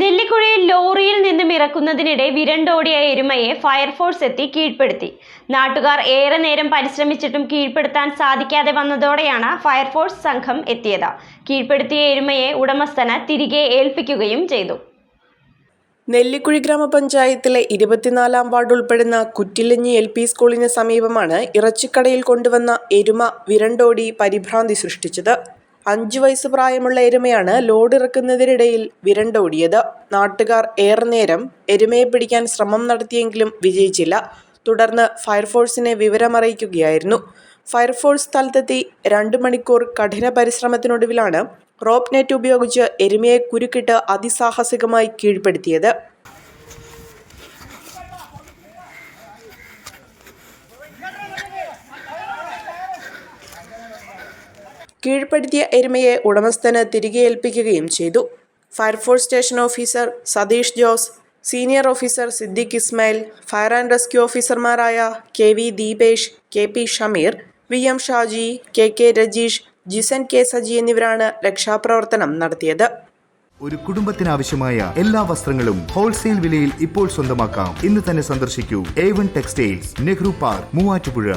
നെല്ലിക്കുഴിയിൽ ലോറിയിൽ നിന്നും ഇറക്കുന്നതിനിടെ വിരണ്ടോടിയ എരുമയെ ഫയർഫോഴ്സ് എത്തി കീഴ്പ്പെടുത്തി. നാട്ടുകാർ ഏറെ നേരം പരിശ്രമിച്ചിട്ടും കീഴ്പ്പെടുത്താൻ സാധിക്കാതെ വന്നതോടെയാണ് ഫയർഫോഴ്സ് സംഘം എത്തിയത്. കീഴ്പ്പെടുത്തിയ എരുമയെ ഉടമസ്ഥന തിരികെ ഏൽപ്പിക്കുകയും ചെയ്തു. നെല്ലിക്കുഴി ഗ്രാമപഞ്ചായത്തിലെ ഇരുപത്തിനാലാം വാർഡ് ഉൾപ്പെടുന്ന കുറ്റിലഞ്ഞി എൽ പി സ്കൂളിന് സമീപമാണ് ഇറച്ചിക്കടയിൽ കൊണ്ടുവന്ന എരുമ വിരണ്ടോടി പരിഭ്രാന്തി സൃഷ്ടിച്ചത്. അഞ്ചു വയസ്സ് പ്രായമുള്ള എരുമയാണ് ലോഡ് ഇറക്കുന്നതിനിടയിൽ വിരണ്ടോടിയത് നാട്ടുകാർ ഏറെ നേരം എരുമയെ പിടിക്കാൻ ശ്രമം നടത്തിയെങ്കിലും വിജയിച്ചില്ല. തുടർന്ന് ഫയർഫോഴ്സിനെ വിവരമറിയിക്കുകയായിരുന്നു. ഫയർഫോഴ്സ് സ്ഥലത്തെത്തി രണ്ട് മണിക്കൂർ കഠിന പരിശ്രമത്തിനൊടുവിലാണ് റോപ്പ് നെറ്റ് ഉപയോഗിച്ച് എരുമയെ കുരുക്കിട്ട് അതിസാഹസികമായി കീഴ്പ്പെടുത്തിയത്. കീഴ്പ്പെടുത്തിയ എരുമയെ ഉടമസ്ഥന് തിരികെ ഏൽപ്പിക്കുകയും ചെയ്തു. Fire force station officer Satheesh Jose senior officer Siddique Ismail fire and rescue ഓഫീസർമാരായ K V Deepesh K P Shameer V M Shaji K K Rajeesh Jisan K Saji എന്നിവരാണ് രക്ഷാപ്രവർത്തനം നടത്തിയത്. ഒരു കുടുംബത്തിനാവശ്യമായ എല്ലാ വസ്ത്രങ്ങളും ഹോൾസെയിൽ വിലയിൽ ഇപ്പോൾ സ്വന്തമാക്കാം. ഇന്ന് തന്നെ സന്ദർശിക്കൂ. A one textiles Nehru park Muvattupuzha.